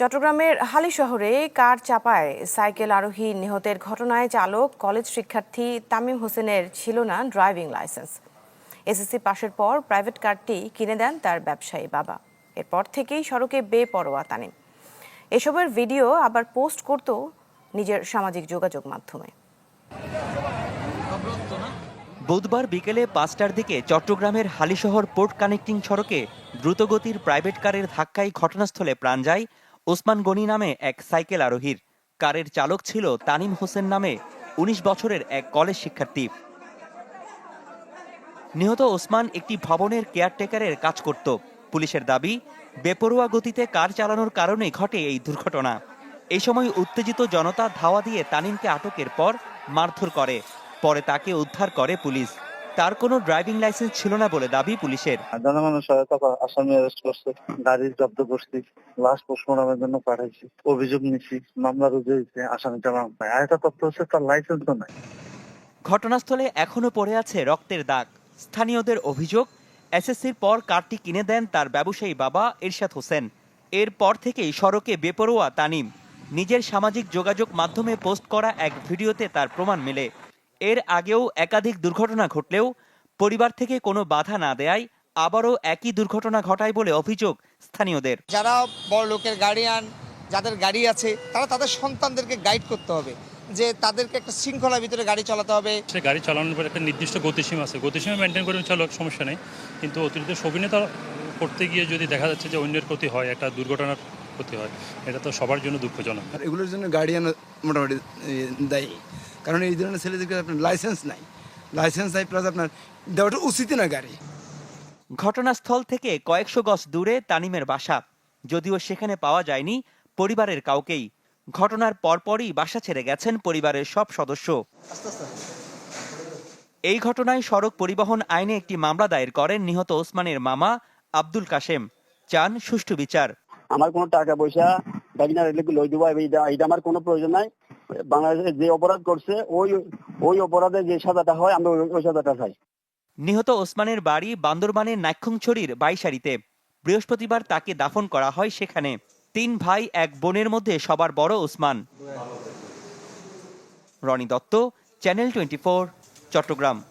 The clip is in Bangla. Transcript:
চট্টগ্রামের হালি শহরে কার চাপায় সাইকেল আরোহী নিহতের ঘটনায় চালক, কলেজ শিক্ষার্থী তামিম হোসেনের ছিল না ড্রাইভিং লাইসেন্স। এসএসসি পাশের পর প্রাইভেট কারটি কিনে দেন তার ব্যবসায়ী বাবা। এরপর থেকেই সড়কে বেপরোয়া তানিম। এসবের ভিডিও আবার পোস্ট করত নিজের সামাজিক যোগাযোগ মাধ্যমে। বুধবার বিকেলে পাঁচটার দিকে চট্টগ্রামের হালিশহর পোর্ট কানেক্টিং সড়কে দ্রুতগতির প্রাইভেট কারের ধাক্কায় ঘটনাস্থলে প্রাণ যায় ওসমান গনি নামে এক সাইকেল আরোহীর। কারের চালক ছিল তানিম হোসেন নামে ১৯ বছরের এক কলেজ শিক্ষার্থী। নিহত ওসমান একটি ভবনের কেয়ারটেকারের কাজ করত। পুলিশের দাবি, বেপরোয়া গতিতে কার চালানোর কারণে ঘটে এই দুর্ঘটনা। এই সময় উত্তেজিত জনতা ধাওয়া দিয়ে তানিমকে আটকের পর মারধর করে। পরে তাকে উদ্ধার করে পুলিশ। তার কোনো ড্রাইভিং লাইসেন্স ছিল না বলে দাবি পুলিশের। জনগণের সহায়তা আসামি অ্যারেস্ট করছে গাড়ি জব্দ করছি লাশ পোস্টমর্টমের জন্য পাঠাইছি অভিযোগ নিছি মামলা রুজু হয়েছে পায় আর তথ্য হচ্ছে তার লাইসেন্সও নাই। ঘটনাস্থলে এখনও পড়ে আছে রক্তের দাগ। স্থানীয়দের অভিযোগ এসএসসির পর কারটি কিনে দেন তার ব্যবসায়ী বাবা এরশাদ হোসেন। এরপর থেকেই সড়কে বেপরোয়া তানিম। নিজের সামাজিক যোগাযোগ মাধ্যমে পোস্ট করা এক ভিডিওতে তার প্রমাণ মেলে। এর আগেও একাধিক দুর্ঘটনা ঘটলেও পরিবার থেকে কোনো বাধা না দেয়ায় আবারও একই দুর্ঘটনা ঘটায় বলে অভিযোগ স্থানীয়দের। যারা বড় লোকের গার্ডিয়ান যাদের গাড়ি আছে তারা তাদের সন্তানদেরকে গাইড করতে হবে। যে তাদেরকে একটা শৃঙ্খলার ভিতরে গাড়ি চালাতে হবে। সে গাড়ি চালানোর পর একটা নির্দিষ্ট গতিসীমা আছে। গতিসীমা মেনটেন করে চালক সমস্যা নেই। কিন্তু অতিরিক্ত সবিনতা করতে গিয়ে যদি দেখা যাচ্ছে যে অন্যের ক্ষতি হয় একটা দুর্ঘটনার ক্ষতি হয় এটা তো সবার জন্য দুঃখজনক। এগুলোর জন্য গার্ডিয়ান মোটামুটি দায়ী। কারণ এই ধরনের ছেলেদেরকে আপনার লাইসেন্স নাই। লাইসেন্স নাই প্লাস আপনার দেওয়াটা উচিতই না গাড়ি। ঘটনাস্থল থেকে কয়েকশো গজ দূরে তানিমের বাসা। যদিও সেখানে পাওয়া যায়নি পরিবারের কাউকেই। ঘটনার পরপরই বাসা ছেড়ে গেছেন পরিবারের সব সদস্য। এই ঘটনায় সড়ক পরিবহন আইনে একটি মামলা দায়ের করেন নিহত ওসমানের মামা আব্দুল কাশেম। চান সুষ্ঠু বিচার। আমার কোনো টাকা পয়সা ব্যাগিনা রেলে লই দেবো এইটা আমার কোনো প্রয়োজন নাই। বাংলাদেশে যে অপরাধ করছে, ওই ওই অপরাধে যে সাজাটা হয়, আমরা ওই- সাজাটা চাই। নিহত ওসমানের বাড়ি বান্দরবানের নাক্ষংছড়ির বাইশারিতে বৃহস্পতিবার তাকে দাফন করা হয় সেখানে। তিন ভাই, এক বোনের মধ্যে সবার বড় Osman. Rony Dutta, channel twenty Chattogram.